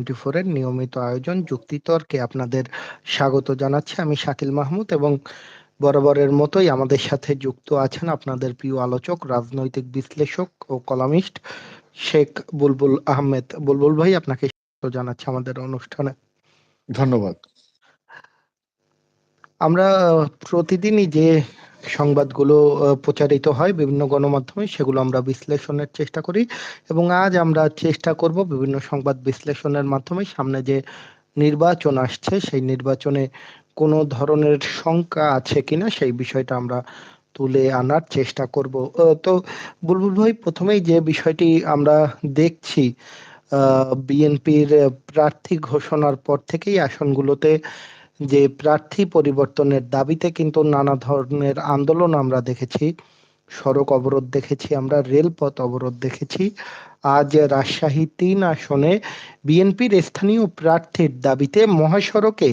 Twenty এর নিয়মিত আয়োজন যুক্তিতর্কে আপনাদের স্বাগত জানাচ্ছি। আমি শাকিল মাহমুদ এবং বরাবরের মতোই আমাদের সাথে যুক্ত আছেন আপনাদের প্রিয় আলোচক, রাজনৈতিক বিশ্লেষক ও কলামিস্ট শেখ বুলবুল আহমেদ। বুলবুল ভাই, আপনাকে স্বাগত জানাচ্ছি আমাদের অনুষ্ঠানে। ধন্যবাদ। আমরা প্রতিদিনই যে সংবাদগুলো প্রচারিত হয় বিভিন্ন গণমাধ্যমে, সেগুলো আমরা বিশ্লেষণের চেষ্টা করি এবং আজ আমরা চেষ্টা করব বিভিন্ন সংবাদ বিশ্লেষণের মাধ্যমে সামনে যে নির্বাচন আসছে, সেই নির্বাচনে কোনো ধরনের শঙ্কা আছে কিনা, সেই বিষয়টা আমরা তুলে আনার চেষ্টা করব। তো বুলবুল ভাই, প্রথমেই যে বিষয়টি আমরা দেখছি বিএনপির প্রার্থী ঘোষণার পর থেকেই আসনগুলোতে যে প্রার্থী পরিবর্তনের দাবিতে কিন্তু নানা ধরনের আন্দোলন আমরা দেখেছি, সড়ক অবরোধ দেখেছি আমরা, রেলপথ অবরোধ দেখেছি। আজ রাজশাহী তিন আসনে বিএনপির স্থানীয় প্রার্থীর দাবিতে মহাসড়কে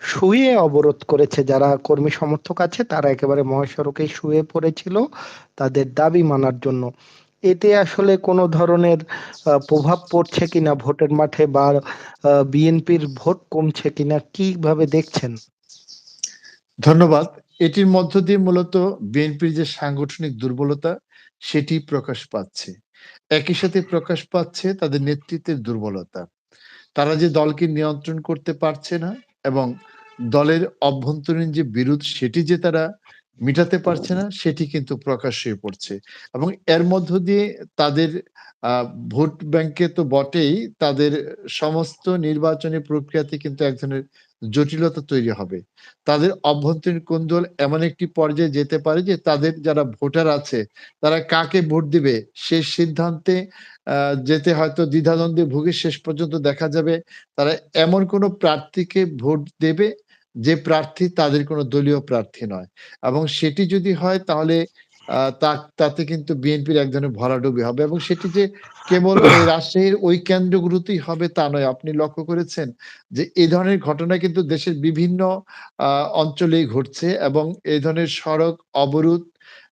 শুয়ে অবরোধ করেছে যারা কর্মী সমর্থক আছে, তারা একেবারে মহাসড়কে শুয়ে পড়েছিল তাদের দাবি মানার জন্য। এতে আসলে কোনো ধরনের প্রভাব পড়ছে কিনা ভোটের মাঠে বা বিএনপির ভোট কমছে কিনা কীভাবে দেখছেন? ধন্যবাদ। এটির মধ্য দিয়ে মূলত বিএনপির যে সাংগঠনিক দুর্বলতা, সেটি প্রকাশ পাচ্ছে। একই সাথে প্রকাশ পাচ্ছে তাদের নেতৃত্বের দুর্বলতা। তারা যে দলকে নিয়ন্ত্রণ করতে পারছে না এবং দলের অভ্যন্তরীণ যে বিরোধ, সেটি যে তারা মিটাতে পারছে না, সেটি কিন্তু প্রকাশ হয়ে পড়ছে। এবং এর মধ্য দিয়ে তাদের ভোট ব্যাংকে তো বটেই, তাদের সমস্ত নির্বাচনী প্রক্রিয়াতে কিন্তু এক ধরনের জটিলতা তৈরি হবে। তাদের অভ্যন্তরীণ কোন্দল এমন একটি পর্যায়ে যেতে পারে যে তাদের যারা ভোটার আছে, তারা কাকে ভোট দিবে? সে সিদ্ধান্তে যেতে হয়তো দ্বিধাদ্বন্দ্বে ভুগে শেষ পর্যন্ত দেখা যাবে। তারা এমন কোনো প্রার্থীকে ভোট দেবে যে প্রার্থী তাদের কোনো দলীয় প্রার্থী নয়। এবং সেটি যদি হয় তাহলে তাতে কিন্তু বিএনপির এক ধরনের ভরাডুবি হবে এবং সেটি যে কেবল রাজশাহীর ওই কেন্দ্রগুলোতেই হবে তা নয়। আপনি লক্ষ্য করেছেন যে এই ধরনের ঘটনা কিন্তু দেশের বিভিন্ন অঞ্চলেই ঘটছে এবং এই ধরনের সড়ক অবরোধ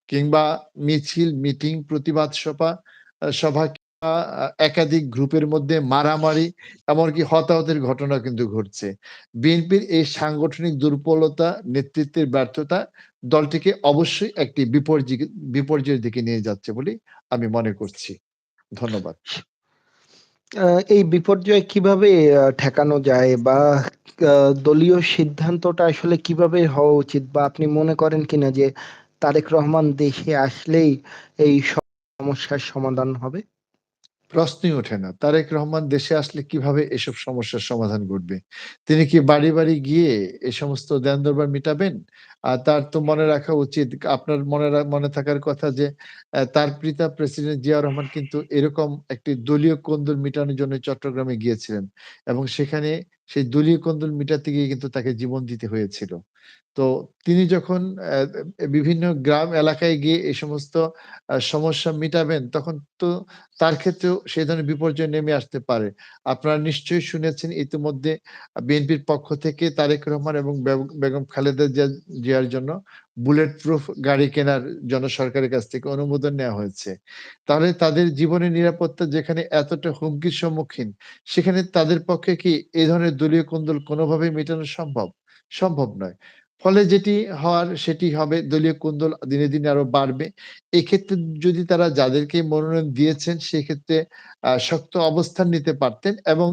কিংবা মিছিল, মিটিং, প্রতিবাদ সভা সভা একাধিক গ্রুপের মধ্যে মারামারি, এমনকি হতাহতের ঘটনা কিন্তু ঘটছে। বিএনপির এই সাংগঠনিক দুর্বলতা, নেতৃত্বের ব্যর্থতা দলটিকে অবশ্যই একটি বিপর্যয় বিপর্যয়ের দিকে নিয়ে যাচ্ছে বলে আমি মনে করছি। ধন্যবাদ। এই বিপর্যয় কীভাবে ঠেকানো যায় বা দলীয় সিদ্ধান্তটা আসলে কীভাবে হওয়া উচিত বা আপনি মনে করেন কিনা যে তারেক রহমান দেশে আসলেই এই সমস্যার সমাধান হবে? প্রশ্নই ওঠে না। তারেক রহমান দেশে আসলে কীভাবে এসব সমস্যার সমাধান ঘটবে? তিনি কি বাড়ি বাড়ি গিয়ে এ সমস্ত দেন দরবার মিটাবেন? আর তার তো মনে রাখা উচিত, আপনার মনে মনে থাকার কথা যে তার পিতা প্রেসিডেন্ট জিয়া রহমান কিন্তু এরকম একটি দলীয় কোন্দল মিটানোর জন্য চট্টগ্রামে গিয়েছিলেন। এবং সেখানে সেই দলীয় কন্দল মিটাতে গিয়ে কিন্তু তাকে জীবন দিতে হয়েছিল। তো তিনি যখন বিভিন্ন গ্রাম এলাকায় গিয়ে এই সমস্ত সমস্যা মিটাবেন, তখন তো তার ক্ষেত্রেও সেই ধরনের বিপর্যয় নেমে আসতে পারে। আপনারা নিশ্চয়ই শুনেছেন ইতিমধ্যে বিএনপির পক্ষ থেকে তারেক রহমান এবং বেগম খালেদা জিয়ার জন্য বুলেট প্রুফ গাড়ি কেনার জন্য সরকারের কাছ থেকে অনুমোদন নেওয়া হয়েছে। তাহলে তাদের জীবনের নিরাপত্তা যেখানে এতটা হুমকির সম্মুখীন, সেখানে তাদের পক্ষে কি এই ধরনের দলীয় কুন্দল কোনোভাবেই মেটানো সম্ভব? সম্ভব নয়। ফলে যেটি হওয়ার সেটি হবে দলীয় কুন্দল দিনে দিনে আরও বাড়বে। এক্ষেত্রে যদি তারা যাদেরকে মনোনয়ন দিয়েছেন, সেক্ষেত্রে শক্ত অবস্থান নিতে পারতেন এবং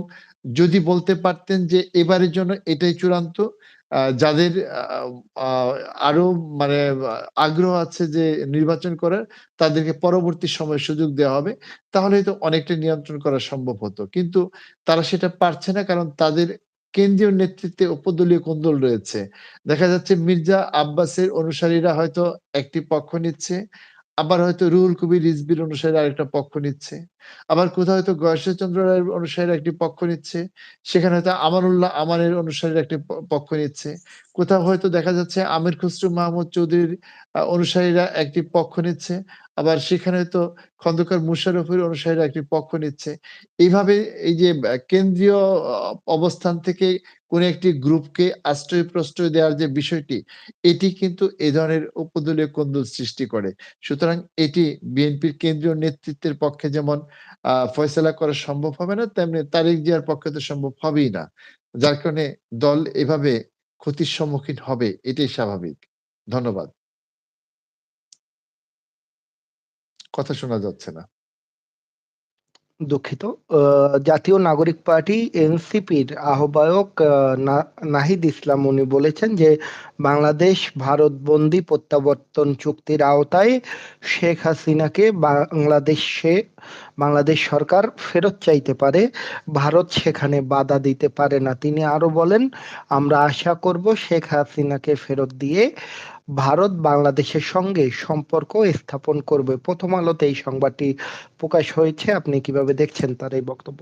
যদি বলতে পারতেন যে এবারের জন্য এটাই চূড়ান্ত যাদের আরও মানে আগ্রহ আছে যে নির্বাচন করার, তাদেরকে পরবর্তী সময় সুযোগ দেওয়া হবে। তাহলে তো অনেকটা নিয়ন্ত্রণ করা সম্ভব হতো। কিন্তু তারা সেটা পারছে না কারণ তাদের কেন্দ্রীয় নেতৃত্বে উপদলীয় কোন্দল রয়েছে। দেখা যাচ্ছে মির্জা আব্বাসের অনুসারীরা হয়তো একটি পক্ষ নিচ্ছে আবার হয়তো রুহুল কবির রিজবির অনুসারে আরেকটা পক্ষ নিচ্ছে। আবার কোথাও হয়তো গয়েশ্বরচন্দ্র রায়ের অনুসারে একটি পক্ষ নিচ্ছে। সেখানে হয়তো আমানুল্লাহ আমানের অনুসারে একটি পক্ষ নিচ্ছে। কোথাও হয়তো দেখা যাচ্ছে আমির খুসরু মাহমুদ চৌধুরীর অনুসারীরা একটি পক্ষ নিচ্ছে। আবার সেখানে তো খন্দকার মোশাররফের অনুসারীরা একটি পক্ষ নিচ্ছে। এইভাবে এই যে কেন্দ্রীয় অবস্থান থেকে কোন একটি গ্রুপকে আশ্রয়-প্রশ্রয় দেওয়ার যে বিষয়টি, এটি কিন্তু এ ধরনের উপদলীয় কোন্দল সৃষ্টি করে। সুতরাং এটি বিএনপির কেন্দ্রীয় নেতৃত্বের পক্ষে যেমন আ ফয়সালা করা সম্ভব হবে না, তেমনি তারেক জিয়ার পক্ষে তো সম্ভব হবেই না। যার কারণে দল এভাবে ক্ষতির সম্মুখীন হবে, এটাই স্বাভাবিক। ধন্যবাদ। কথা শোনা যাচ্ছে না। দুঃখিত। জাতীয় নাগরিক পার্টি এনসিপির আহ্বায়ক নাহিদ ইসলাম উনি বলেছেন যে, বাংলাদেশ ভারত বন্দি প্রত্যাবর্তন চুক্তির আওতায় শেখ হাসিনাকে বাংলাদেশে বাংলাদেশ সরকার ফেরত চাইতে পারে। ভারত সেখানে বাধা দিতে পারে না। তিনি আরও বলেন, "আমরা আশা করব শেখ হাসিনাকে ফেরত দিয়ে ভারত বাংলাদেশের সঙ্গে সম্পর্ক স্থাপন করবে।" 'প্রথম আলোতে এই সংবাদটি প্রকাশ হয়েছে। আপনি কীভাবে দেখছেন তার এই বক্তব্য?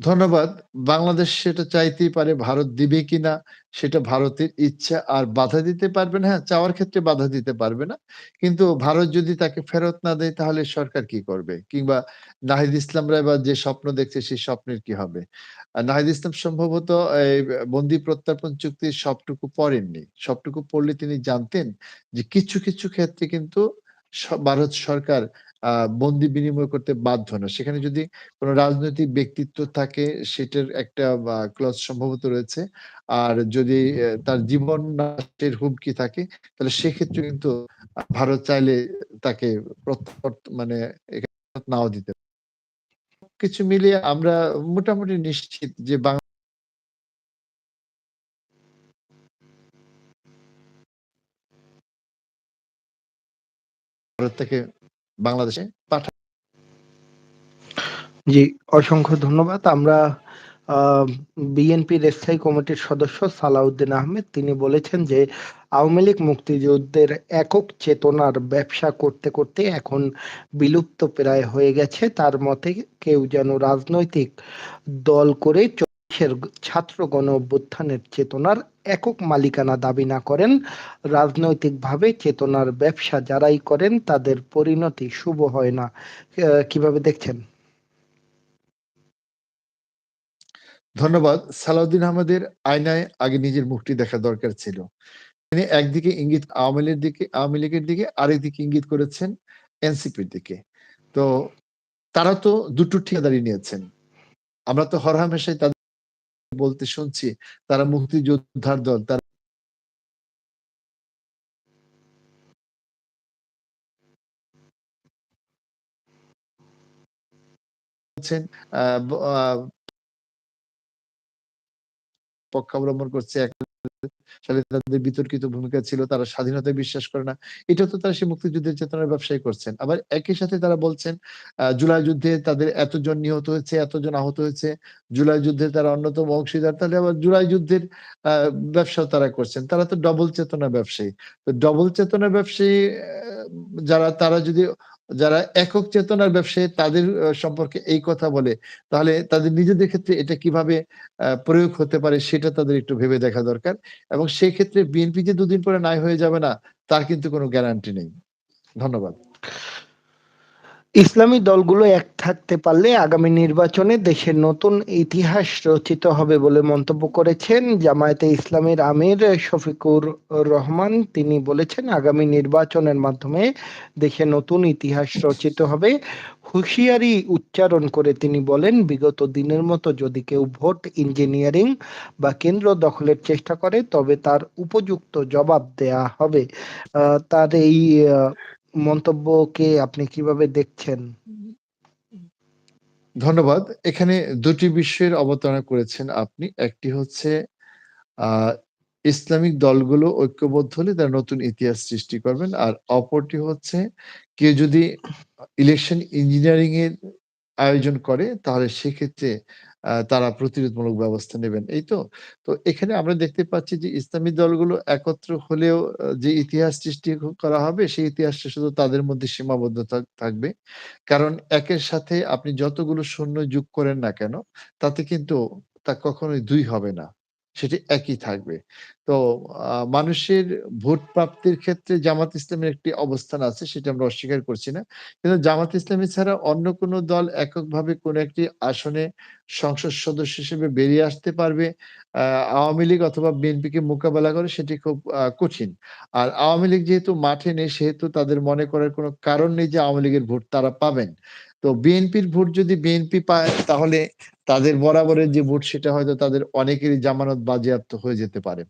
ধন্যবাদ। বাংলাদেশ সেটা চাইতেই পারে। ভারত দিবে কিনা সেটা ভারতের ইচ্ছা। আর বাধা দিতে পারবে না, হ্যাঁ, চাওয়ার ক্ষেত্রে বাধা দিতে পারবে না। কিন্তু ভারত যদি তাকে ফেরত না দেয় তাহলে সরকার কি করবে? কিংবা নাহিদ ইসলামরা এবার যে স্বপ্ন দেখছে সেই স্বপ্নের কি হবে? নাহিদ ইসলাম সম্ভবত এই বন্দি প্রত্যার্পণ চুক্তির সবটুকু পড়েননি। সবটুকু পড়লে তিনি জানতেন যে কিছু, কিছু ক্ষেত্রে কিন্তু ভারত সরকার বন্দি বিনিময় করতে বাধ্য না। সেখানে যদি কোনো রাজনৈতিক ব্যক্তিত্ব থাকে, সেটার একটা ক্লজ সম্ভবত রয়েছে। আর যদি তার জীবন নাশের হুমকি থাকে, তাহলে সেক্ষেত্রে কিন্তু ভারত চাইলে তাকে মানে নাও দিতে কিছু মিলিয়ে আমরা মোটামুটি নিশ্চিত যে বাং ভারত থেকে বাংলাদেশে পাঠা জি, অসংখ্য ধন্যবাদ। আমরা বিএনপির স্থায়ী কমিটির সদস্য সালাউদ্দিন আহমেদ তিনি বলেছেন যে, আওয়ামী লীগ মুক্তিযুদ্ধের একক চেতনার ব্যবসা করতে, করতে এখন বিলুপ্তপ্রায় হয়ে গেছে। তার মতে কেউ যেন রাজনৈতিক দল করে চব্বিশের ছাত্র গণ-অভ্যুত্থানের চেতনার একক মালিকানা দাবি না করেন। রাজনৈতিকভাবে চেতনার ব্যবসা যারাই করেন তাদের পরিণতি শুভ হয় না। কীভাবে দেখছেন? ধন্যবাদ। সালাউদ্দিন আহমেদের আয়নায় আগে নিজের মুখটি দেখা দরকার ছিল। তিনি একদিকে ইঙ্গিত আওয়ামী দিকে আওয়ামী লীগের দিকে, আরেকদিকে ইঙ্গিত করেছেন এনসিপির দিকে। তো তারা তো দুটো ঠিকাদারি নিয়েছেন। আমরা তো হরহামেশাই তাদের বলতে শুনছি তারা মুক্তিযোদ্ধার দল। তারা পক্ষ অবলম্বন করছে। সালে তাদের বিতর্কিত ভূমিকা ছিল। তারা স্বাধীনতায় বিশ্বাস করে না। এটাও তো তারা সেই মুক্তিযুদ্ধের চেতনার ব্যবসাই করছেন। আবার একই সাথে তারা বলছেন জুলাই যুদ্ধে তাদের এতজন নিহত হয়েছে, এতজন আহত হয়েছে। জুলাই যুদ্ধে তারা অন্যতম অংশীদার। তাহলে আবার জুলাই যুদ্ধের ব্যবসাও তারা করছেন। তারা তো ডবল চেতনা ব্যবসায়ী। তো ডবল চেতনা ব্যবসায়ী যারা তারা যদি যারা একক চেতনার ব্যবসায়ী তাদের সম্পর্কে এই কথা বলে, তাহলে তাদের নিজেদের ক্ষেত্রে এটা কীভাবে প্রয়োগ হতে পারে সেটা তাদের একটু ভেবে দেখা দরকার। এবং সেক্ষেত্রে বিএনপি যে দুদিন পরে নাই হয়ে যাবে না, তার কিন্তু কোনো গ্যারান্টি নেই। ধন্যবাদ। ইসলামী দলগুলো এক থাকতে পারলে আগামী নির্বাচনে দেশের নতুন ইতিহাস রচিত হবে বলে মন্তব্য করেছেন জামায়াতে ইসলামীর আমির শফিকুর রহমান। তিনি বলেছেন, "আগামী নির্বাচনের মাধ্যমে দেশে নতুন ইতিহাস রচিত হবে।" হুঁশিয়ারি উচ্চারণ করে তিনি বলেন, "বিগত দিনের মতো যদি কেউ ভোট ইঞ্জিনিয়ারিং বা কেন্দ্র দখলের চেষ্টা করে তবে তার উপযুক্ত জবাব দেয়া হবে।" তার এই মন্তব্যকে আপনি কীভাবে দেখছেন? ধন্যবাদ। এখানে দুটি বিষয়ের অবতারণা করেছেন আপনি। একটি হচ্ছে ইসলামিক দলগুলো ঐক্যবদ্ধ হলে তারা নতুন ইতিহাস সৃষ্টি করবেন। আর অপরটি হচ্ছে, কেউ যদি ইলেকশন ইঞ্জিনিয়ারিং এর আয়োজন করে, তাহলে সেক্ষেত্রে তারা প্রতিরোধমূলক ব্যবস্থা নেবেন। এই তো? তো এখানে আমরা দেখতে পাচ্ছি যে ইসলামী দলগুলো একত্র হলেও যে ইতিহাস সৃষ্টি করা হবে সেই ইতিহাসটা শুধু তাদের মধ্যে সীমাবদ্ধ থাকবে। কারণ একের সাথে আপনি যতগুলো সৈন্য যোগ করেন না কেন, তাতে কিন্তু তা কখনোই দুই হবে না। সেটি একই থাকবে। তো মানুষের ভোট প্রাপ্তির ক্ষেত্রে জামাত ইসলামের একটি অবস্থান আছে, সেটা আমরা অস্বীকার করছি না। কিন্তু জামাত ইসলামী ছাড়া অন্য কোন দল এককভাবে কোন একটি আসনে সংসদ সদস্য হিসেবে বেরিয়ে আসতে পারবে আওয়ামী লীগ অথবা বিএনপিকে মোকাবেলা করে সেটি খুব কঠিন। আর আওয়ামী লীগ যেহেতু মাঠে নেই, সেহেতু তাদের মনে করার কোনো কারণ নেই যে আওয়ামী লীগের ভোট তারা পাবেন। তো বিএনপির ভোট যদি বিএনপি পায়, তাহলে তাদের বরাবরের যে ভোট সেটা হয়তো তাদের অনেকেরই জামানত বাজেয়াপ্ত হয়ে যেতে পারে।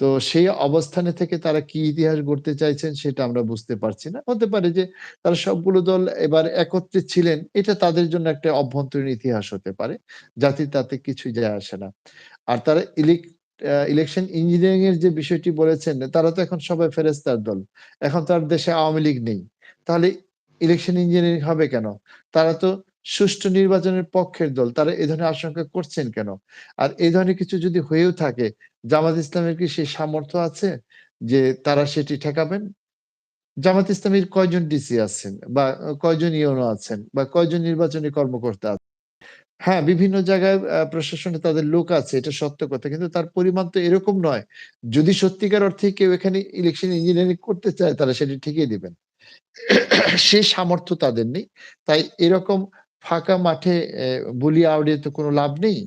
তো সেই অবস্থানে থেকে তারা কি ইতিহাস গড়তে চাইছেন সেটা আমরা বুঝতে পারছি না। হতে পারে যে তারা সবগুলো দল এবার একত্রে ছিলেন। এটা তাদের জন্য একটা অভ্যন্তরীণ ইতিহাস হতে পারে। জাতির তাতে কিছুই যায় আসে না। আর তারা ইলেক ইলেকশন ইঞ্জিনিয়ারিং এর যে বিষয়টি বলেছেন, তারা তো এখন সবাই ফেরেস্তার দল। এখন তার দেশে আওয়ামী লীগ নেই। তাহলে ইলেকশন ইঞ্জিনিয়ারিং হবে কেন? তারা তো সুষ্ঠু নির্বাচনের পক্ষের দল। তারা এ ধরনের আশঙ্কা করছেন কেন? আর এই ধরনের কিছু যদি হয়েও থাকে জামাত ইসলামের কি সেই সামর্থ্য আছে যে তারা সেটি ঠেকাবেন? জামাত ইসলামের কয়জন ডিসি আছেন বা কয়জন ইউনো আছেন বা কয়জন নির্বাচনী কর্মকর্তা আছেন? হ্যাঁ, বিভিন্ন জায়গায় প্রশাসনে তাদের লোক আছে এটা সত্য কথা। কিন্তু তার পরিমাণ তো এরকম নয়। যদি সত্যিকার অর্থে কেউ এখানে ইলেকশন ইঞ্জিনিয়ারিং করতে চায় তারা সেটি ঠিকই দিবেন। সে সামর্থ্য তাদের নেই। তাই এরকম ফাঁকা মাঠে বুলি আওড়িয়ে তো কোন লাভ নেই।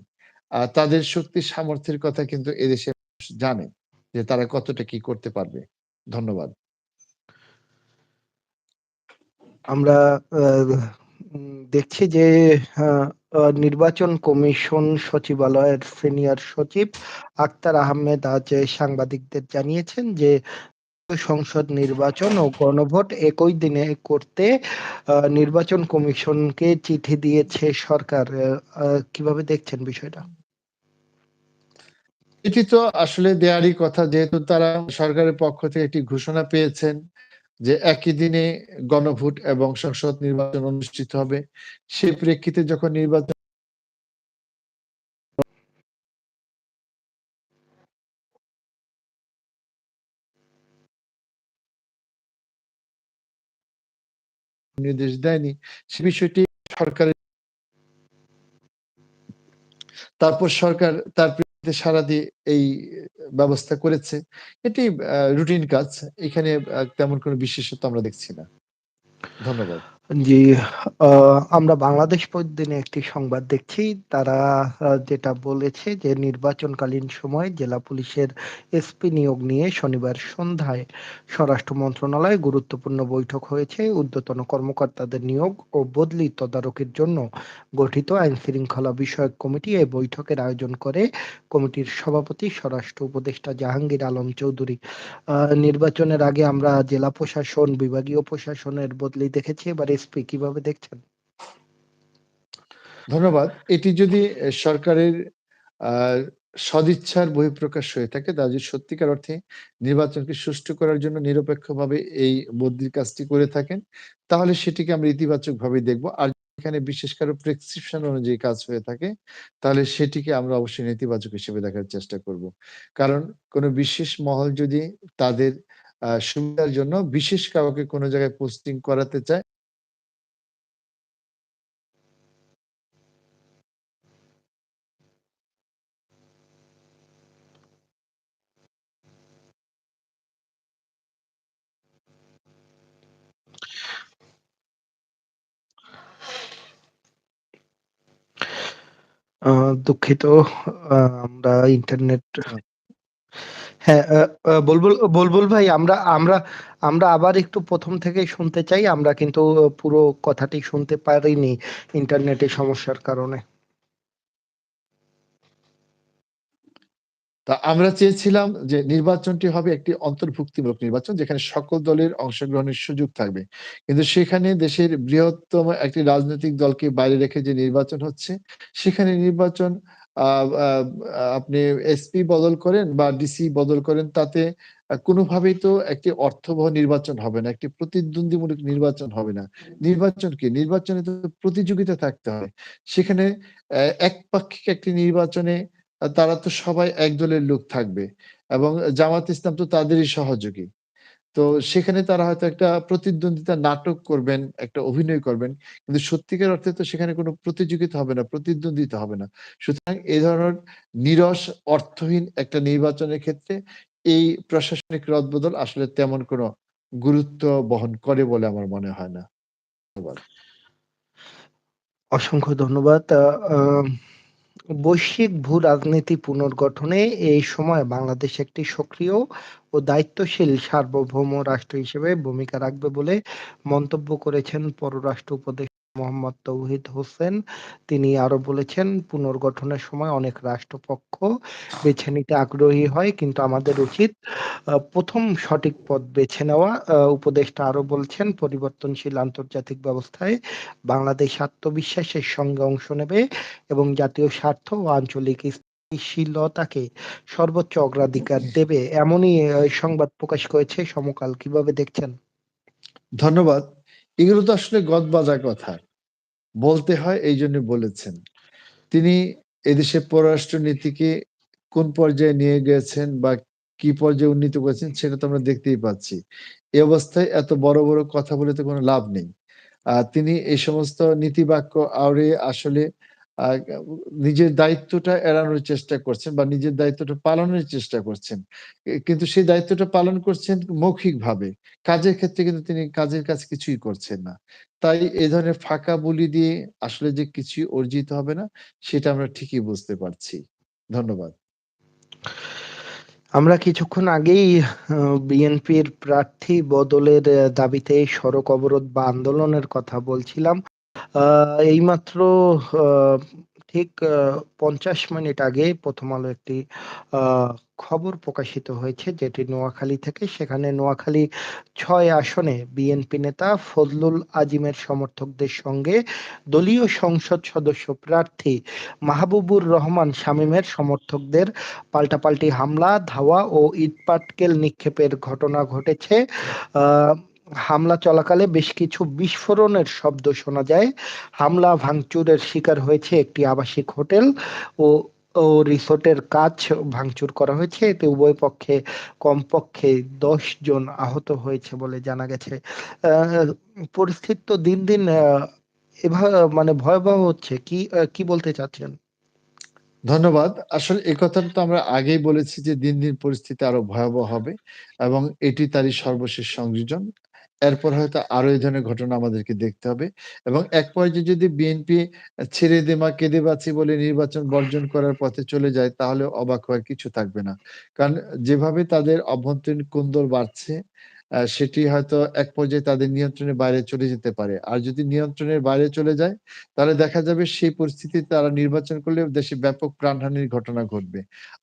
আ তাদের শক্তির সামর্থ্যের কথা কিন্তু এদেশে জানে যে তারা কতটা কি করতে পারবে। ধন্যবাদ। আমরা দেখছি যে নির্বাচন কমিশন সচিবালয়ের সিনিয়র সচিব আক্তার আহমেদ আজ সাংবাদিকদের জানিয়েছেন যে সংসদ নির্বাচন ও গণভোট একই দিনে করতে নির্বাচন কমিশনকে চিঠি দিয়েছে সরকার। কীভাবে দেখছেন বিষয়টা? এটি তো আসলে দেয়ারই কথা, যেহেতু তারা সরকারের পক্ষ থেকে একটি ঘোষণা পেয়েছেন যে একই দিনে গণভোট এবং সংসদ নির্বাচন অনুষ্ঠিত হবে। সেই প্রেক্ষিতে যখন নির্বাচন নির্দেশ দেয়নি। সে বিষয়টি সরকারের তারপর সরকার তার সারা দিয়ে এই ব্যবস্থা করেছে। এটি রুটিন কাজ। এখানে তেমন কোনো বিশেষত্ব আমরা দেখছি না। ধন্যবাদ। জি, আমরা বাংলাদেশ প্রতিদিনে একটি সংবাদ দেখছি। তারা যেটা বলেছে যে নির্বাচনকালীন সময়ে জেলা পুলিশের এসপি নিয়োগ নিয়ে শনিবার সন্ধ্যায় স্বরাষ্ট্র মন্ত্রণালয়ে গুরুত্বপূর্ণ বৈঠক হয়েছে। ঊর্ধ্বতন কর্মকর্তাদের নিয়োগ ও বদলি তদারকির জন্য গঠিত আইনশৃঙ্খলা বিষয়ক কমিটি এই বৈঠকের আয়োজন করে। কমিটির সভাপতি স্বরাষ্ট্র উপদেষ্টা জাহাঙ্গীর আলম চৌধুরী। নির্বাচনের আগে আমরা জেলা প্রশাসন, বিভাগীয় প্রশাসনের বদলি দেখেছি। এবার এসপি কীভাবে দেখছেন? ধন্যবাদ। এটি যদি সরকারের সদিচ্ছার বহিঃপ্রকাশ হয়ে থাকে তারা যদি সত্যিকার অর্থে নির্বাচনকে সুষ্ঠু করার জন্য নিরপেক্ষভাবে এই বদলির কাজটি করে থাকেন, তাহলে সেটিকে আমরা ইতিবাচকভাবেই দেখব। আর এখানে বিশেষ কারও প্রেসক্রিপশন অনুযায়ী কাজ হয়ে থাকে, তাহলে সেটিকে আমরা অবশ্যই নেতিবাচক হিসেবে দেখার চেষ্টা করব। কারণ কোন বিশেষ মহল যদি তাদের সুবিধার জন্য বিশেষ কাউকে কোনো জায়গায় পোস্টিং করাতে চায় দুঃখিত আমরা ইন্টারনেট হ্যাঁ, বুলবুল বুলবুল ভাই আমরা আমরা আমরা আবার একটু প্রথম থেকে শুনতে চাই। আমরা কিন্তু পুরো কথাটি শুনতে পারিনি ইন্টারনেটের সমস্যার কারণে। তা আমরা চেয়েছিলাম যে নির্বাচনটি হবে একটি অন্তর্ভুক্তিমূলক নির্বাচন যেখানে সকল দলের অংশগ্রহণের সুযোগ থাকবে। কিন্তু সেখানে দেশের বৃহত্তম একটি রাজনৈতিক দলকে বাইরে রেখে যে নির্বাচন হচ্ছে, সেখানে নির্বাচন আপনি এসপি বদল করেন বা ডিসি বদল করেন তাতে কোনোভাবেই তো একটি অর্থবহ নির্বাচন হবে না। একটি প্রতিদ্বন্দ্বীমূলক নির্বাচন হবে না। নির্বাচন কি? নির্বাচনে তো প্রতিযোগিতা থাকতে হয়। সেখানে একপাক্ষিক একটি নির্বাচনে আ তারা তো সবাই এক দলের লোক থাকবে এবং জামাত ইসলাম তো তাদেরই সহযোগী। তো সেখানে তারা হয়তো একটা প্রতিদ্বন্দ্বিতা নাটক করবেন, একটা অভিনয় করবেন। কিন্তু সত্যিকার অর্থে তো সেখানে কোনো প্রতিযোগিতা হবে না, প্রতিদ্বন্দ্বিতা হবে না। সুতরাং এ ধরনের নিরস অর্থহীন একটা নির্বাচনের ক্ষেত্রে এই প্রশাসনিক রদবদল আসলে তেমন কোনো গুরুত্ব বহন করে বলে আমার মনে হয় না। ধন্যবাদ। অসংখ্য ধন্যবাদ। বৈশ্বিক ভূ-রাজনীতি পুনর্গঠনে এই সময় বাংলাদেশ একটি সক্রিয় ও দায়িত্বশীল সার্বভৌম রাষ্ট্র হিসেবে ভূমিকা রাখবে বলে মন্তব্য করেছেন পররাষ্ট্র উপদেষ্টা মোহাম্মদ তৌহিদ হোসেন। তিনি আরও বলেছেন, "পুনর্গঠনের সময় অনেক রাষ্ট্রপক্ষ বেছে নিতে আগ্রহী হয়। কিন্তু আমাদের উচিত প্রথম সঠিক পথ বেছে নেওয়া।" উপদেষ্টা আরও বলছেন, "পরিবর্তনশীল আন্তর্জাতিক ব্যবস্থায় বাংলাদেশ আত্মবিশ্বাসের সঙ্গে অংশ নেবে এবং জাতীয় স্বার্থ ও আঞ্চলিক স্থিতিশীলতাকে সর্বোচ্চ অগ্রাধিকার দেবে।" এমনই সংবাদ প্রকাশ করেছে সমকাল। কীভাবে দেখছেন? ধন্যবাদ। এগুলো তো আসলে গদবাঁধা কথা। বলতে হয় এই জন্য বলেছেন। তিনি এদেশে পররাষ্ট্র নীতিকে কোন পর্যায়ে নিয়ে গেছেন বা কি পর্যায়ে উন্নীত করেছেন সেটা তো আমরা দেখতেই পাচ্ছি। এ অবস্থায় এত বড়, বড় কথা বলে তো কোনো লাভ নেই। আর তিনি এই সমস্ত নীতিবাক্য আওড়ে আসলে নিজের দায়িত্বটা এড়ানোর চেষ্টা করছেন বা নিজের দায়িত্বটা পালনের চেষ্টা করছেন। কিন্তু সেই দায়িত্বটা পালন করছেন মৌখিকভাবে। কাজের ক্ষেত্রে কিন্তু তিনি কাজের কাজ কিছুই করছেন না। তাই এ ধরনের ফাঁকা বুলি দিয়ে আসলে যে কিছুই অর্জিত হবে না, সেটা আমরা ঠিকই বুঝতে পারছি। ধন্যবাদ। আমরা কিছুক্ষণ আগেই বিএনপির প্রার্থী বদলের দাবিতে সড়ক অবরোধ বা আন্দোলনের কথা বলছিলাম। এইমাত্র ঠিক পঞ্চাশ মিনিট আগে প্রথম আলো একটি খবর প্রকাশিত হয়েছে যেটি নোয়াখালী থেকে। সেখানে নোয়াখালী ছয় আসনে বিএনপি নেতা ফজলুল আজিমের সমর্থকদের সঙ্গে দলীয় সংসদ সদস্য প্রার্থী মাহবুবুর রহমান শামীমের সমর্থকদের পাল্টাপাল্টি হামলা, ধাওয়া ও ইটপাটকেল নিক্ষেপের ঘটনা ঘটেছে। আ হামলা চলাকালে বেশ কিছু বিস্ফোরণের শব্দ শোনা যায়। হামলা ভাঙচুরের শিকার হয়েছে একটি আবাসিক হোটেল ও ও রিসোর্টের কাচ ভাঙচুর করা হয়েছে। এতে উভয় পক্ষে কমপক্ষে ১০ জন আহত হয়েছে বলে জানা গেছে। পরিস্থিতি তো দিন, দিন আ এভা মানে ভয়াবহ হচ্ছে। কি কি বলতে চাচ্ছেন? ধন্যবাদ। আসলে এ কথাটা তো আমরা আগেই বলেছি যে দিন, দিন পরিস্থিতি আরও ভয়াবহ হবে এবং এটি তারই সর্বশেষ সংযোজন। এরপর হয়তো আরও এই ধরনের ঘটনা আমাদেরকে দেখতে হবে এবং এক পর্যায়ে যদি বিএনপি ছেড়ে দে মা কেঁদে বাঁচি বলে নির্বাচন বর্জন করার পথে চলে যায়, তাহলে অবাক হওয়ার কিছু থাকবে না। কারণ যেভাবে তাদের অভ্যন্তরীণ কোন্দল বাড়ছে সেটি হয়তো এক পর্যায়ে তাদের নিয়ন্ত্রণের বাইরে চলে যেতে পারে। আর যদি নিয়ন্ত্রণের বাইরে চলে যায়, তাহলে দেখা যাবে সেই পরিস্থিতিতে তারা নির্বাচন করলে দেশে ব্যাপক প্রাণহানির ঘটনা ঘটবে।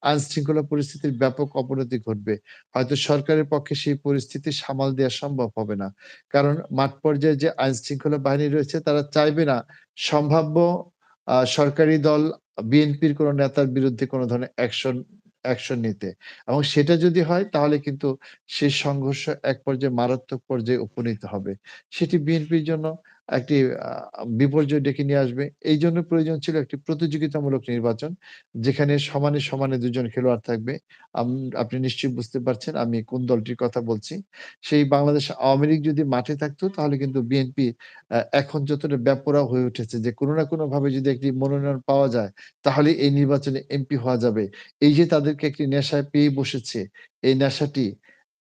আইনশৃঙ্খলা পরিস্থিতির ব্যাপক অবনতি ঘটবে। হয়তো সরকারের পক্ষে সেই পরিস্থিতি সামাল দেওয়া সম্ভব হবে না। কারণ মাঠ পর্যায়ে যে আইনশৃঙ্খলা বাহিনী রয়েছে, তারা চাইবে না সম্ভাব্য সরকারি দল, বিএনপির কোন নেতার বিরুদ্ধে কোন ধরনের অ্যাকশন অ্যাকশন নিতে। এবং সেটা যদি হয়, তাহলে কিন্তু সেই সংঘর্ষ এক পর্যায়ে মারাত্মক পর্যায়ে উপনীত হবে। সেটি বিএনপির জন্য একটি বিপর্যয় ডেকে নিয়ে আসবে। এই জন্য প্রয়োজন ছিল একটি প্রতিযোগিতামূলক নির্বাচন। যেখানে সমানে, সমানে দুজন খেলোয়াড় থাকবে। আপনি নিশ্চয়ই বুঝতে পারছেন আমি কোন দলটির কথা বলছি। সেই বাংলাদেশ আওয়ামী লীগ যদি মাঠে থাকতো তাহলে কিন্তু বিএনপি এখন যতটা বেপরোয়া হয়ে উঠেছে যে কোন না কোনো ভাবে যদি একটি মনোনয়ন পাওয়া যায় তাহলে এই নির্বাচনে এমপি হওয়া যাবে। এই যে তাদেরকে একটি নেশায় পেয়ে বসেছে, এই নেশাটি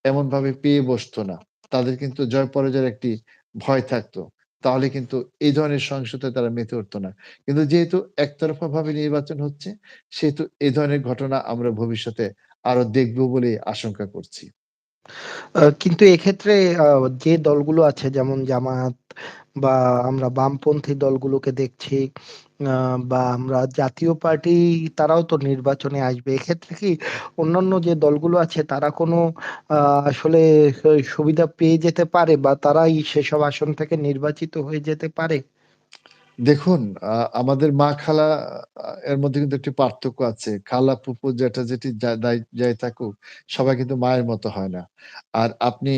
এমনভাবে পেয়ে বসতো না। তাদের কিন্তু জয় পরাজয়ের একটি ভয় থাকতো। তাহলে কিন্তু এই ধরনের সহিংসতায় তারা মেতে উঠতো না। কিন্তু যেহেতু একতরফা ভাবে নির্বাচন হচ্ছে, সেহেতু এই ধরনের ঘটনা আমরা ভবিষ্যতে আরও দেখব বলে আশঙ্কা করছি। কিন্তু এক্ষেত্রে যে দলগুলো আছে যেমন জামায়াত বা আমরা বামপন্থী দলগুলোকে দেখছি বা আমরা জাতীয় পার্টি তারাও তো নির্বাচনে আসবে। এক্ষেত্রে কি অন্যান্য যে দলগুলো আছে তারা কোনো আসলে সুবিধা পেয়ে যেতে পারে বা তারাই সেসব আসন থেকে নির্বাচিত হয়ে যেতে পারে? দেখুন আমাদের মা খালা এর মধ্যে কিন্তু একটি পার্থক্য আছে। খালা, ফুপু, জ্যাঠা, জেঠি যা যাই থাকুক সবাই কিন্তু মায়ের মতো হয় না। আর আপনি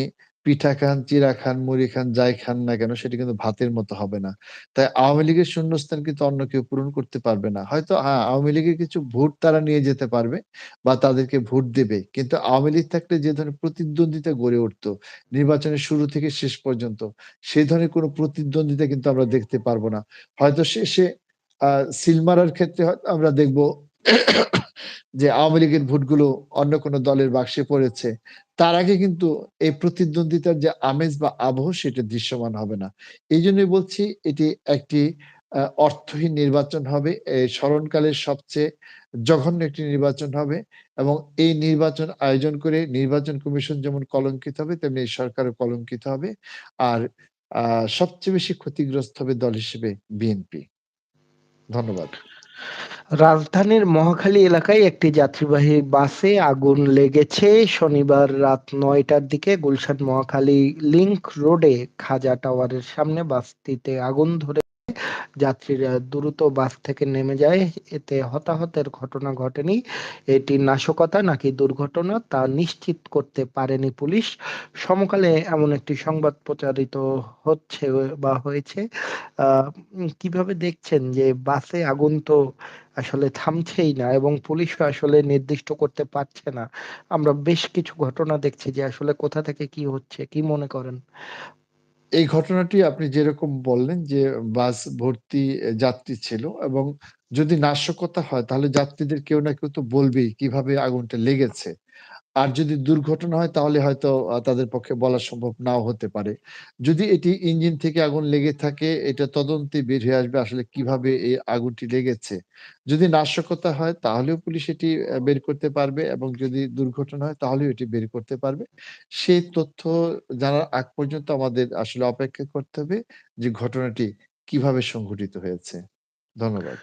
পিঠা খান, চিড়া খান, মুড়ি খান, যাই খান না কেন সেটা কিন্তু ভাতের মতো হবে না। তাই আওয়ামী লীগের শূন্যস্থান কিন্তু অন্য কেউ পূরণ করতে পারবে না। হয়তো হ্যাঁ, আওয়ামী লীগের কিছু ভোট তারা নিয়ে যেতে পারবে বা তাদেরকে ভোট দেবে। কিন্তু আওয়ামী লীগ থাকলে যে ধরনের প্রতিদ্বন্দ্বিতা গড়ে উঠতো নির্বাচনের শুরু থেকে শেষ পর্যন্ত, সেই ধরনের কোনো প্রতিদ্বন্দ্বিতা কিন্তু আমরা দেখতে পারব না। হয়তো শেষে আ সিল মারার ক্ষেত্রে হয়তো আমরা দেখব যে আওয়ামী লীগের ভোটগুলো অন্য কোনো দলের বাক্সে পড়েছে। তার আগে কিন্তু এই প্রতিদ্বন্দ্বিতার যে আমেজ বা আবহ সেটা দৃশ্যমান হবে না। এই জন্যই বলছি এটি একটি অর্থহীন নির্বাচন হবে। স্মরণকালের সবচেয়ে জঘন্য একটি নির্বাচন হবে এবং এই নির্বাচন আয়োজন করে নির্বাচন কমিশন যেমন কলঙ্কিত হবে, তেমনি এই সরকারও কলঙ্কিত হবে। আর সবচেয়ে বেশি ক্ষতিগ্রস্ত হবে দল হিসেবে বিএনপি। ধন্যবাদ। রাজধানীর মহাখালী এলাকায় একটি যাত্রীবাহী বাসে আগুন লেগেছে। শনিবার রাত নয়টার দিকে গুলশান মহাখালী লিংক রোডে খাজা টাওয়ারের সামনে বাসটিতে আগুন ধরে যাত্রীরা দ্রুত বাস থেকে নেমে যায়। এতে হতাহতের ঘটনা ঘটেনি। এটি নাশকতা নাকি দুর্ঘটনা তা নিশ্চিত করতে পারেনি পুলিশ। সমকালে এমন একটি সংবাদ প্রচারিত হচ্ছে বা হয়েছে। কীভাবে দেখছেন যে বাসে আগুন তো আসলে থামছেই না এবং পুলিশও আসলে নির্দিষ্ট করতে পারছে না। আমরা বেশ কিছু ঘটনা দেখছি যে আসলে কোথা থেকে কি হচ্ছে, কি মনে করেন? এই ঘটনাটি আপনি যেরকম বললেন যে বাস ভর্তি যাত্রী ছিল এবং যদি নাশকতা হয় তাহলে যাত্রীদের কেউ না কেউ তো বলবেই কীভাবে আগুনটা লেগেছে। আর যদি দুর্ঘটনা হয় তাহলে হয়তো তাদের পক্ষে বলা সম্ভব নাও হতে পারে। যদি এটি ইঞ্জিন থেকে আগুন লেগে থাকে এটা তদন্তে বের হয়ে আসবে আসলে কীভাবে এই আগুনটি লেগেছে। যদি নাশকতা হয় তাহলেও পুলিশ এটি বের করতে পারবে এবং যদি দুর্ঘটনা হয় তাহলেও এটি বের করতে পারবে। সেই তথ্য জানার আগ পর্যন্ত আমাদের আসলে অপেক্ষা করতে হবে যে ঘটনাটি কীভাবে সংঘটিত হয়েছে। ধন্যবাদ।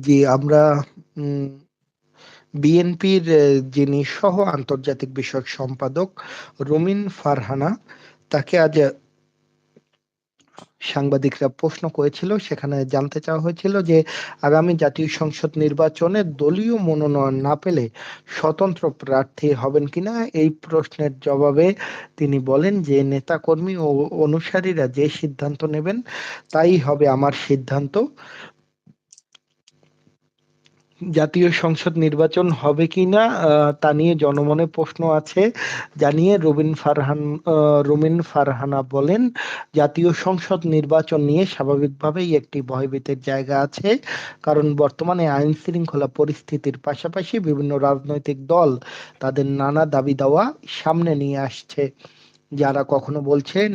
জি, আমরা বিএনপির যিনি সহ আন্তর্জাতিক বিষয়ক সম্পাদক রুমিন ফারহানা, তাকে আজ সাংবাদিকরা প্রশ্ন করেছিল। সেখানে জানতে চাওয়া হয়েছিল যে, আগামী জাতীয় সংসদ নির্বাচনে দলীয় মনোনয়ন না পেলে স্বতন্ত্র প্রার্থী হবেন কিনা? এই প্রশ্নের জবাবে তিনি বলেন যে, নেতাকর্মী ও অনুসারীরা যে সিদ্ধান্ত নেবেন, তাই হবে আমার সিদ্ধান্ত। জাতীয় সংসদ নির্বাচন হবে কিনা তা নিয়ে জনমনে প্রশ্ন আছে জানিয়ে রুবিন ফারহান আ রুমিন ফারহানা বলেন, "জাতীয় সংসদ নির্বাচন নিয়ে স্বাভাবিকভাবেই একটি ভয়ভীতির জায়গা আছে। কারণ বর্তমানে আইন-শৃঙ্খলা পরিস্থিতির পাশাপাশি বিভিন্ন রাজনৈতিক দল তাদের নানা দাবি-দাওয়া সামনে নিয়ে আসছে। যারা কখনো বলছেন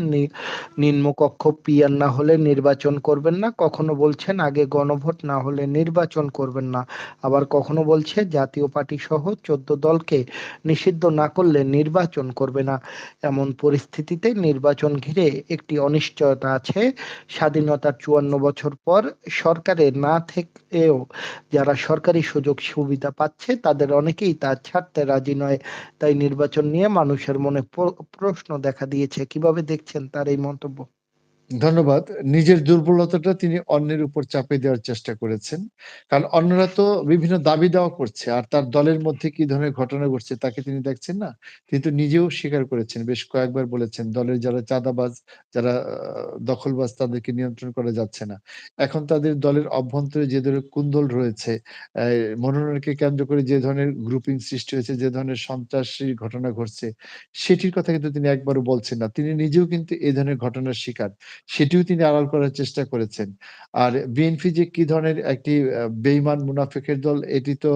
নিম্নকক্ষ পিয়ার না হলে নির্বাচন করবেন না, কখনো বলছেন আগে গণভোট না হলে নির্বাচন করবেন না। আবার কখনো বলছে জাতীয় পার্টিসহ ১৪ দলকে নিষিদ্ধ না করলে নির্বাচন করবে না। এমন পরিস্থিতিতে নির্বাচন ঘিরে একটি অনিশ্চয়তা আছে। স্বাধীনতার ৫৪ বছর পর সরকারে না থেকেও যারা সরকারি সুযোগ সুবিধা পাচ্ছে তাদের অনেকেই তা ছাড়তে রাজি নয়। তাই নির্বাচন নিয়ে মানুষের মনে প্র প্রশ্ন দেখা দিয়েছে। কীভাবে দেখছেন তার এই মন্তব্য? ধন্যবাদ। নিজের দুর্বলতাটা তিনি অন্যের উপর চাপে দেওয়ার চেষ্টা করেছেন। কারণ অন্যরা তো বিভিন্ন দাবি-দাওয়া করছে। আর তার দলের মধ্যে কি ধরনের ঘটনা ঘটছে তাকে তিনি দেখছেন না? তিনি তো নিজেও স্বীকার করেছেন। বেশ কয়েকবার বলেছেন দলের যারা চাঁদাবাজ, যারা দখলবাজ তাদেরকে নিয়ন্ত্রণ করা যাচ্ছে না। এখন তাদের দলের অভ্যন্তরে যে ধরনের কুন্দল রয়েছে, মনোনয়নকে কেন্দ্র করে যে ধরনের গ্রুপিং সৃষ্টি হয়েছে, যে ধরনের সন্ত্রাসী ঘটনা ঘটছে, সেটির কথা কিন্তু তিনি একবারও বলছেন না। তিনি নিজেও কিন্তু এ ধরনের ঘটনার শিকার। সেটিও তিনি আড়াল করার চেষ্টা করেছেন। আর বিএনপি যে কি ধরনের একটি বেইমান মুনাফেকের দল এটি তো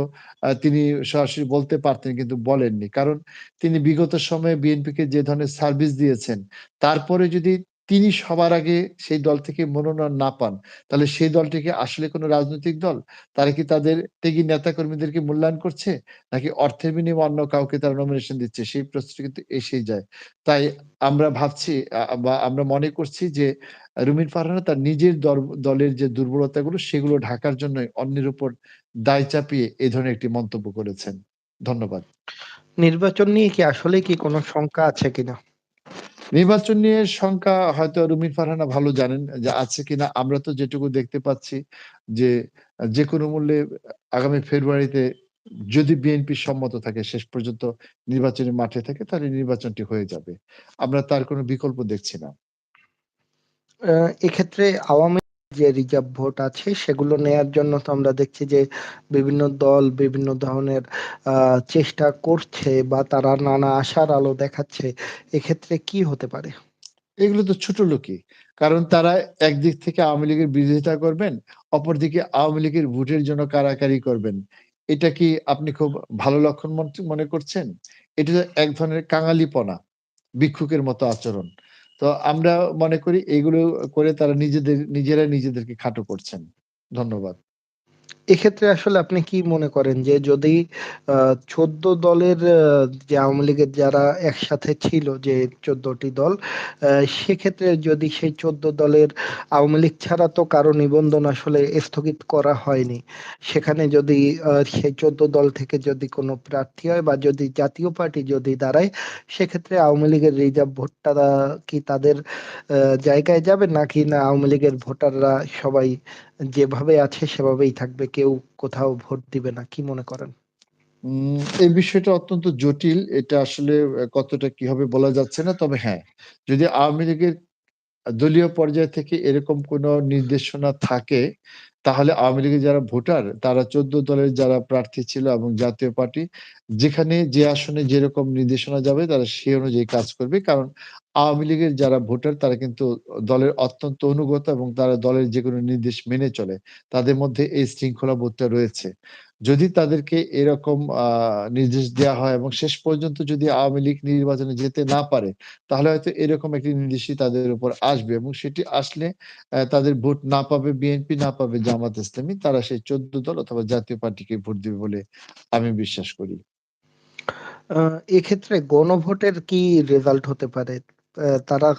তিনি সরাসরি বলতে পারতেন কিন্তু বলেননি। কারণ তিনি বিগত সময়ে বিএনপিকে যে ধরনের সার্ভিস দিয়েছেন, তারপরে যদি তিনি সবার আগে সেই দল থেকে মনোনয়ন না পান, তাহলে সেই দলটিকে আসলে কোনো রাজনৈতিক দল? তারা কি তাদের ত্যাগী নেতাকর্মীদেরকে মূল্যায়ন করছে? নাকি অর্থের বিনিময়ে অন্য কাউকে তারা নমিনেশন দিচ্ছে? সেই প্রশ্নটি কিন্তু এসেই যায়। তাই আমরা ভাবছি বা আমরা মনে করছি যে রুমিন ফারহানা তার নিজের দলের যে দুর্বলতাগুলো সেগুলো ঢাকার জন্যই অন্যের উপর দায় চাপিয়ে এ ধরনের একটি মন্তব্য করেছেন। ধন্যবাদ। নির্বাচন নিয়ে কি আসলে কি কোনো শঙ্কা আছে কিনা? নির্বাচন নিয়ে শঙ্কা হয়তো রুমিন ফারহানা ভালো জানেন যে আছে কিনা। আমরা তো যেটুকু দেখতে পাচ্ছি যে যে কোনো মূল্যে আগামী ফেব্রুয়ারিতে যদি বিএনপি সম্মত থাকে, শেষ পর্যন্ত নির্বাচনের মাঠে থাকে, তাহলে নির্বাচনটি হয়ে যাবে। আমরা তার কোনো বিকল্প দেখছি না। এক্ষেত্রে আওয়ামী যে রিজার্ভ ভোট আছে সেগুলো নেয়ার জন্য তো আমরা দেখছি যে বিভিন্ন দল বিভিন্ন ধরনের চেষ্টা করছে বা তারা নানা আশার আলো দেখাচ্ছে। এক্ষেত্রে কি হতে পারে? এগুলো তো ছোট লোকই। কারণ তারা একদিক থেকে আওয়ামী লীগের বিরোধিতা করবেন, অপরদিকে আওয়ামী লীগের ভোটের জন্য কাড়াকাড়ি করবেন। এটা কি আপনি খুব ভালো লক্ষণ মন করছেন? এটা এক ধরনের কাঙালিপনা, ভিক্ষুকের মতো আচরণ। তো আমরা মনে করি এগুলো করে তারা নিজেদের নিজেরাই নিজেদেরকে খাটো করছেন। ধন্যবাদ। এক্ষেত্রে আসলে আপনি কি মনে করেন যে যদি ১৪ দলের যে আওয়ামী লীগের যারা একসাথে ছিল যে ১৪ টি দল, সেক্ষেত্রে যদি সেই ১৪ দলের আওয়ামী লীগ ছাড়া তো কারও নিবন্ধন আসলে স্থগিত করা হয়নি। সেখানে যদি সেই ১৪ দল থেকে যদি কোনো প্রার্থী হয় বা যদি জাতীয় পার্টি যদি দাঁড়ায়, সেক্ষেত্রে আওয়ামী লীগের রিজার্ভ ভোটটা কি তাদের জায়গায় যাবে? নাকি না আওয়ামী লীগের ভোটাররা সবাই যেভাবে আছে সেভাবেই থাকবে? কেউ কোথাও ভোট দিবে না। কি মনে করেন? এই বিষয়টা অত্যন্ত জটিল। এটা আসলে কতটা কি হবে বলা যাচ্ছে না। তবে হ্যাঁ, যদি আওয়ামী লীগের দলীয় পর্যায় থেকে এরকম কোনো নির্দেশনা থাকে, তাহলে আওয়ামী লীগের যারা ভোটার তারা ১৪ দলের যারা প্রার্থী ছিল এবং জাতীয় পার্টি যেখানে যে আসনে যেরকম নির্দেশনা যাবে তারা সে অনুযায়ী কাজ করবে। কারণ আওয়ামী লীগের যারা ভোটার তারা কিন্তু দলের অত্যন্ত অনুগত এবং তারা দলের যেকোনো নির্দেশ মেনে চলে। তাদের মধ্যে এই শৃঙ্খলা শৃঙ্খলাবোধটা রয়েছে। যদি তাদেরকে এরকম নির্দেশ দেওয়া হয় এবং শেষ পর্যন্ত যদি আওয়ামী লীগ নির্বাচনে যেতে না পারে, তাহলে হয়তো এরকম একটি নির্দেশই তাদের উপর আসবে এবং সেটি আসলে তাদের ভোট না পাবে বিএনপি, না পাবে জামাত ইসলামী। তারা সেই ১৪ দল অথবা জাতীয় পার্টিকে ভোট দিবে বলে আমি বিশ্বাস করি। এক্ষেত্রে গণভোটের কি রেজাল্ট হতে পারে? তারা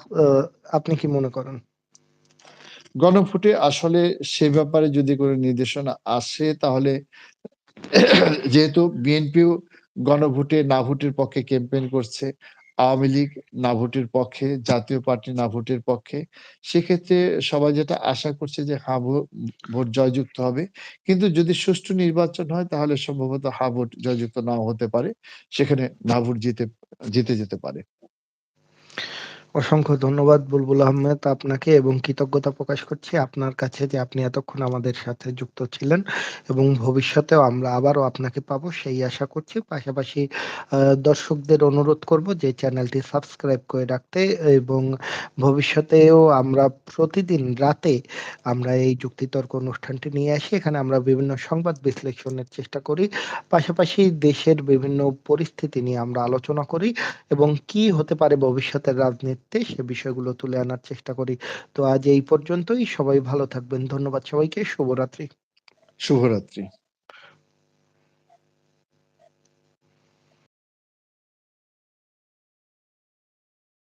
আপনি কি মনে করেন? গণভোটে আসলে সে ব্যাপারে যদি কোনো নির্দেশনা আসে তাহলে যেহেতু বিএনপিও গণভোটে না ভোটের পক্ষে ক্যাম্পেইন করছে, আওয়ামী লীগ না ভোটের পক্ষে, জাতীয় পার্টি না ভোটের পক্ষে। সেক্ষেত্রে সবাই যেটা আশা করছে যে হা ভোট জয়যুক্ত হবে। কিন্তু যদি সুষ্ঠু নির্বাচন হয় তাহলে সম্ভবত হা ভোট জয়যুক্ত নাও হতে পারে। সেখানে না ভোট জিতে জিতে যেতে পারে। অসংখ্য ধন্যবাদ বুলবুল আহমেদ আপনাকে এবং কৃতজ্ঞতা প্রকাশ করছি আপনার কাছে যে আপনি এতক্ষণ আমাদের সাথে যুক্ত ছিলেন এবং ভবিষ্যতেও আমরা আবারও আপনাকে পাবো সেই আশা করছি। পাশাপাশি দর্শকদের অনুরোধ করব যে চ্যানেলটি সাবস্ক্রাইব করে রাখতে এবং ভবিষ্যতেও আমরা প্রতিদিন রাতে আমরা এই যুক্তিতর্ক অনুষ্ঠানটি নিয়ে আসি। এখানে আমরা বিভিন্ন সংবাদ বিশ্লেষণের চেষ্টা করি। পাশাপাশি দেশের বিভিন্ন পরিস্থিতি নিয়ে আমরা আলোচনা করি এবং কি হতে পারে ভবিষ্যতের রাজনীতিতে সে বিষয়গুলো তুলে আনার চেষ্টা করি। তো আজ এই পর্যন্তই। সবাই ভালো থাকবেন। ধন্যবাদ সবাইকে। শুভরাত্রি। শুভরাত্রি।